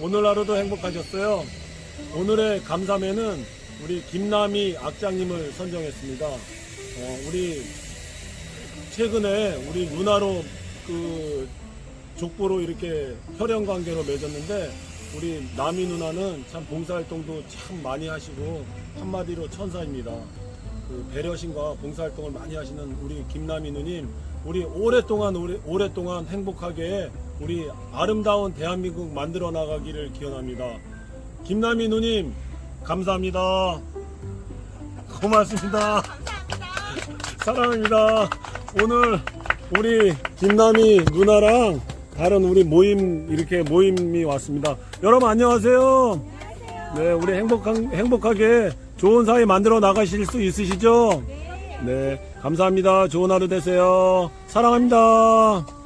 오늘 하루도 행복하셨어요. 오늘의 감사매는 우리 김남희 악장님을 선정했습니다. 어, 우리 최근에 우리 누나로 그 족보로 이렇게 혈연 관계로 맺었는데 우리 남희 누나는 참 봉사활동도 참 많이 하시고 한마디로 천사입니다. 그 배려심과 봉사활동을 많이 하시는 우리 김남희 누님 우리 오랫동안 오래, 오랫동안 행복하게 우리 아름다운 대한민국 만들어 나가기를 기원합니다. 김남희 누님 감사합니다. 고맙습니다. 사랑합니다. 오늘 우리 김남희 누나랑 다른 우리 모임 이렇게 모임이 왔습니다. 여러분 안녕하세요. 네, 우리 행복한 행복하게 좋은 사회 만들어 나가실 수 있으시죠? 네, 감사합니다. 좋은 하루 되세요. 사랑합니다.